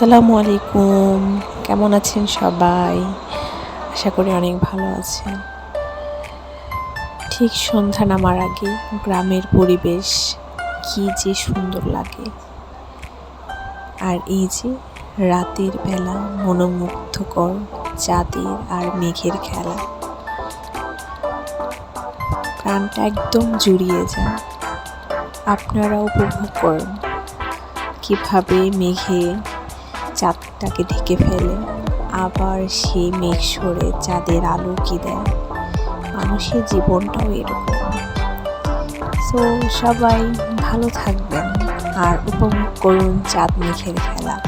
আসসালামু আলাইকুম। কেমন আছেন সবাই? আশা করি অনেক ভালো আছেন। ঠিক সন্ধ্যা নামার আগে গ্রামের পরিবেশ কি যে সুন্দর লাগে। আর এই যে রাতের বেলা মনোমুগ্ধকর চাঁদের আর মেঘের খেলা। প্রাণটা একদম জুড়িয়ে যায়। আপনারা উপভোগ করুন। কীভাবে মেঘে চাঁদটাকে ঢেকে ফেলে। আবার সেই মেঘ সরে চাঁদের আলো কি দেয়? মানুষের জীবনটাও এরকম। সো সবাই ভালো থাকবেন আর উপভোগ করুন চাঁদ মেঘের খেলা।